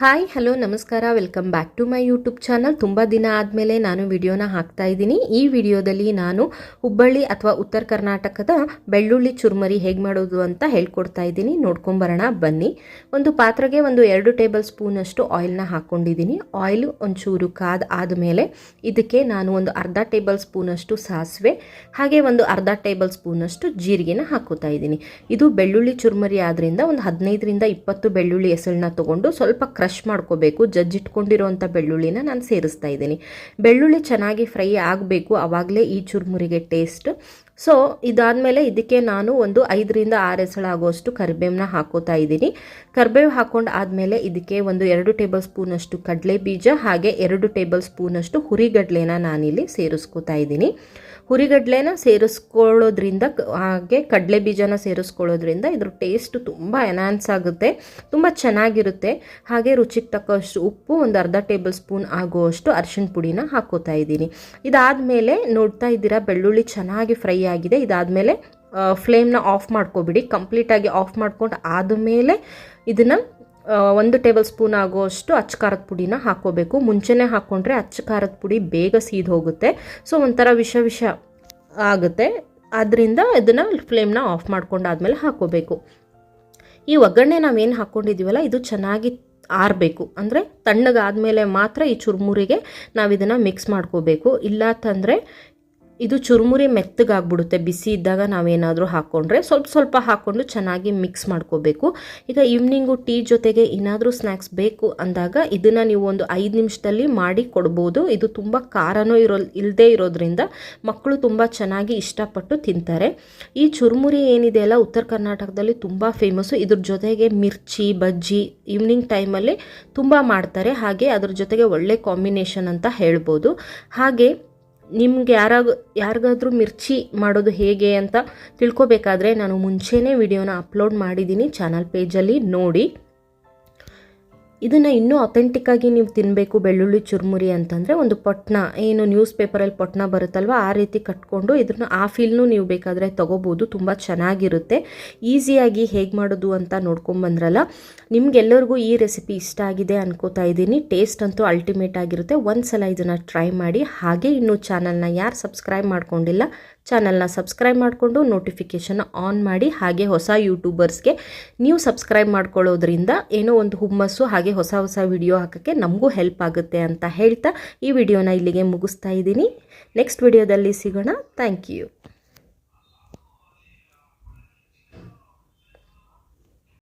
Hi hello ನಮಸ್ಕಾರ. Welcome back to my YouTube channel ತುಂಬ ದಿನ ಆದಮೇಲೆ ನಾನು ವಿಡಿಯೋನ ಹಾಕ್ತಾ ಇದ್ದೀನಿ. ಈ ವಿಡಿಯೋದಲ್ಲಿ ನಾನು ಹುಬ್ಬಳ್ಳಿ ಅಥವಾ ಉತ್ತರ ಕರ್ನಾಟಕದ ಬೆಳ್ಳುಳ್ಳಿ ಚುರ್ಮರಿ ಹೇಗೆ ಮಾಡೋದು ಅಂತ ಹೇಳ್ಕೊಡ್ತಾ ಇದ್ದೀನಿ. ನೋಡ್ಕೊಂಬರೋಣ ಬನ್ನಿ. ಒಂದು ಪಾತ್ರೆಗೆ ಒಂದು ಎರಡು ಟೇಬಲ್ ಸ್ಪೂನಷ್ಟು ಆಯಿಲ್ನ ಹಾಕ್ಕೊಂಡಿದ್ದೀನಿ ಆಯಿಲ್ ಒಂಚೂರು ಕಾದ ಆದಮೇಲೆ ಇದಕ್ಕೆ ನಾನು ಒಂದು ಅರ್ಧ ಟೇಬಲ್ ಸ್ಪೂನಷ್ಟು ಸಾಸಿವೆ, ಹಾಗೆ ಒಂದು ಅರ್ಧ ಟೇಬಲ್ ಸ್ಪೂನಷ್ಟು ಜೀರಿಗೆನ ಹಾಕೋತಾ ಇದ್ದೀನಿ. ಇದು ಬೆಳ್ಳುಳ್ಳಿ ಚುರ್ಮರಿ ಆದ್ದರಿಂದ ಒಂದು ಹದಿನೈದರಿಂದ ಇಪ್ಪತ್ತು ಬೆಳ್ಳುಳ್ಳಿ ಹೆಸಳನ್ನ ತೊಗೊಂಡು ಸ್ವಲ್ಪ ಕ್ರಷ್ ಮಾಡ್ಕೋಬೇಕು ಜಜ್ಜಿಟ್ಕೊಂಡಿರುವಂಥ ಬೆಳ್ಳುಳ್ಳಿನ ನಾನು ಸೇರಿಸ್ತಾ ಇದ್ದೀನಿ. ಬೆಳ್ಳುಳ್ಳಿ ಚೆನ್ನಾಗಿ ಫ್ರೈ ಆಗಬೇಕು ಆವಾಗಲೇ ಈ ಚುರುಮುರಿಗೆ ಟೇಸ್ಟ್ ಸೊ ಇದಾದಮೇಲೆ ಇದಕ್ಕೆ ನಾನು ಒಂದು ಐದರಿಂದ ಆರು ಎಸಳಾಗುವಷ್ಟು ಕರಿಬೇವನ್ನ ಹಾಕೋತಾ ಇದ್ದೀನಿ. ಕರಿಬೇವು ಹಾಕೊಂಡು ಆದಮೇಲೆ ಇದಕ್ಕೆ ಒಂದು ಎರಡು ಟೇಬಲ್ ಸ್ಪೂನಷ್ಟು ಕಡಲೆ ಬೀಜ ಹಾಗೆ ಎರಡು ಟೇಬಲ್ ಸ್ಪೂನಷ್ಟು ಹುರಿಗಡ್ಲೆನ ನಾನಿಲ್ಲಿ ಸೇರಿಸ್ಕೋತಾ ಇದ್ದೀನಿ. ಹುರಿಗಡ್ಲೆನ ಸೇರಿಸ್ಕೊಳ್ಳೋದ್ರಿಂದ ಹಾಗೆ ಕಡಲೆ ಬೀಜನ ಸೇರಿಸ್ಕೊಳ್ಳೋದ್ರಿಂದ ಇದ್ರ ಟೇಸ್ಟ್ ತುಂಬ ಎನ್ಹಾನ್ಸ್ ಆಗುತ್ತೆ, ತುಂಬ ಚೆನ್ನಾಗಿರುತ್ತೆ. ಹಾಗೆ ರುಚಿಗೆ ತಕ್ಕಷ್ಟು ಉಪ್ಪು, ಒಂದು ಅರ್ಧ ಟೇಬಲ್ ಸ್ಪೂನ್ ಆಗುವಷ್ಟು ಅರಿಶಿಣ ಪುಡಿನ ಹಾಕೋತಾ ಇದ್ದೀನಿ. ಇದಾದಮೇಲೆ ನೋಡ್ತಾ ಇದ್ದೀರಾ, ಬೆಳ್ಳುಳ್ಳಿ ಚೆನ್ನಾಗಿ ಫ್ರೈ ಆಗಿದೆ. ಇದಾದಮೇಲೆ ಫ್ಲೇಮ್ನ ಆಫ್ ಮಾಡ್ಕೊಬಿಡಿ. ಕಂಪ್ಲೀಟಾಗಿ ಆಫ್ ಮಾಡ್ಕೊಂಡು ಆದಮೇಲೆ ಇದನ್ನು ಒಂದು ಟೇಬಲ್ ಸ್ಪೂನ್ ಆಗೋಷ್ಟು ಅಚ್ಚ ಖಾರದ ಪುಡಿನ ಹಾಕ್ಕೋಬೇಕು. ಮುಂಚೆನೇ ಹಾಕ್ಕೊಂಡ್ರೆ ಅಚ್ಚ ಖಾರದ ಪುಡಿ ಬೇಗ ಸೀದ್ ಹೋಗುತ್ತೆ. ಸೊ ಒಂಥರ ವಿಷ ವಿಷ ಆಗುತ್ತೆ. ಆದ್ದರಿಂದ ಇದನ್ನು ಫ್ಲೇಮ್ನ ಆಫ್ ಮಾಡ್ಕೊಂಡಾದ್ಮೇಲೆ ಹಾಕ್ಕೋಬೇಕು. ಈ ಒಗ್ಗರಣೆ ನಾವೇನು ಹಾಕ್ಕೊಂಡಿದ್ದೀವಲ್ಲ ಇದು ಚೆನ್ನಾಗಿ ಆರಬೇಕು. ಅಂದರೆ ತಣ್ಣಗಾದ್ಮೇಲೆ ಮಾತ್ರ ಈ ಚುರುಮುರಿಗೆ ನಾವು ಇದನ್ನು ಮಿಕ್ಸ್ ಮಾಡ್ಕೋಬೇಕು. ಇಲ್ಲ ಅಂತಂದರೆ ಇದು ಚುರುಮುರಿ ಮೆತ್ತಗಾಗ್ಬಿಡುತ್ತೆ. ಬಿಸಿ ಇದ್ದಾಗ ನಾವೇನಾದರೂ ಹಾಕ್ಕೊಂಡ್ರೆ ಸ್ವಲ್ಪ ಸ್ವಲ್ಪ ಹಾಕ್ಕೊಂಡು ಚೆನ್ನಾಗಿ ಮಿಕ್ಸ್ ಮಾಡ್ಕೋಬೇಕು. ಈಗ ಈವ್ನಿಂಗು ಟೀ ಜೊತೆಗೆ ಏನಾದರೂ ಸ್ನ್ಯಾಕ್ಸ್ ಬೇಕು ಅಂದಾಗ ಇದನ್ನು ನೀವು ಒಂದು ಐದು ನಿಮಿಷದಲ್ಲಿ ಮಾಡಿ ಕೊಡ್ಬೋದು. ಇದು ತುಂಬ ಖಾರನೂ ಇರೋ ಇಲ್ಲದೇ ಇರೋದ್ರಿಂದ ಮಕ್ಕಳು ತುಂಬ ಚೆನ್ನಾಗಿ ಇಷ್ಟಪಟ್ಟು ತಿಂತಾರೆ. ಈ ಚುರುಮುರಿ ಏನಿದೆಯಲ್ಲ ಉತ್ತರ ಕರ್ನಾಟಕದಲ್ಲಿ ತುಂಬ ಫೇಮಸ್ಸು ಇದ್ರ ಜೊತೆಗೆ ಮಿರ್ಚಿ, ಬಜ್ಜಿ ಈವ್ನಿಂಗ್ ಟೈಮಲ್ಲಿ ತುಂಬ ಮಾಡ್ತಾರೆ. ಹಾಗೆ ಅದ್ರ ಜೊತೆಗೆ ಒಳ್ಳೆ ಕಾಂಬಿನೇಷನ್ ಅಂತ ಹೇಳ್ಬೋದು. ಹಾಗೆ ನಿಮ್ಗೆ ಯಾರಾಗ, ಯಾರಿಗಾದ್ರೂ ಮಿರ್ಚಿ ಮಾಡೋದು ಹೇಗೆ ಅಂತ ತಿಳ್ಕೊಬೇಕಾದ್ರೆ ನಾನು ಮುಂಚೆನೇ ವಿಡಿಯೋನ ಅಪ್ಲೋಡ್ ಮಾಡಿದ್ದೀನಿ ಚಾನಲ್ ಪೇಜಲ್ಲಿ ನೋಡಿ. ಇದನ್ನು ಇನ್ನೂ ಅಥೆಂಟಿಕ್ಕಾಗಿ ನೀವು ತಿನ್ನಬೇಕು ಬೆಳ್ಳುಳ್ಳಿ, ಚುರುಮುರಿ ಅಂತಂದರೆ ಒಂದು ಪೊಟ್ನ, ಏನು ನ್ಯೂಸ್ ಪೇಪರಲ್ಲಿ ಪೊಟ್ನ ಬರುತ್ತಲ್ವ, ಆ ರೀತಿ ಕಟ್ಕೊಂಡು ಇದನ್ನು ಆ ಫೀಲ್ನು ನೀವು ಬೇಕಾದರೆ ತೊಗೋಬೋದು, ತುಂಬ ಚೆನ್ನಾಗಿರುತ್ತೆ. ಈಸಿಯಾಗಿ ಹೇಗೆ ಮಾಡೋದು ಅಂತ ನೋಡ್ಕೊಂಬಂದ್ರಲ್ಲ ನಿಮಗೆಲ್ಲರಿಗೂ ಈ ರೆಸಿಪಿ ಇಷ್ಟ ಆಗಿದೆ ಅನ್ಕೋತಾ ಇದ್ದೀನಿ. ಟೇಸ್ಟ್ ಅಂತೂ ಅಲ್ಟಿಮೇಟ್ ಆಗಿರುತ್ತೆ. ಒಂದು ಸಲ ಇದನ್ನು ಟ್ರೈ ಮಾಡಿ, ಹಾಗೆ ಇನ್ನೂ ಚಾನಲ್ನ ಯಾರು ಸಬ್ಸ್ಕ್ರೈಬ್ ಮಾಡ್ಕೊಂಡಿಲ್ಲ ಚಾನಲ್ನ ಸಬ್ಸ್ಕ್ರೈಬ್ ಮಾಡಿಕೊಂಡು ನೋಟಿಫಿಕೇಷನ್ ಆನ್ ಮಾಡಿ, ಹಾಗೆ ಹೊಸ ಯೂಟ್ಯೂಬರ್ಸ್ಗೆ ನೀವು ಸಬ್ಸ್ಕ್ರೈಬ್ ಮಾಡ್ಕೊಳ್ಳೋದ್ರಿಂದ ಏನೋ ಒಂದು ಹುಮ್ಮಸ್ಸು, ಹಾಗೆ ಹೊಸ ಹೊಸ ವಿಡಿಯೋ ಹಾಕೋಕ್ಕೆ ನಮಗೂ ಹೆಲ್ಪ್ ಆಗುತ್ತೆ ಅಂತ ಹೇಳ್ತಾ ಈ ವಿಡಿಯೋನ ಇಲ್ಲಿಗೆ ಮುಗಿಸ್ತಾ ಇದ್ದೀನಿ. ನೆಕ್ಸ್ಟ್ ವಿಡಿಯೋದಲ್ಲಿ ಸಿಗೋಣ. Thank you